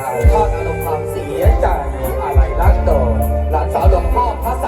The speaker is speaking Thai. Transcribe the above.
ถ่ายทอดอารมณ์ความเสียใจอะไรรักต่อหลานสาวหลวงพ่อพระใส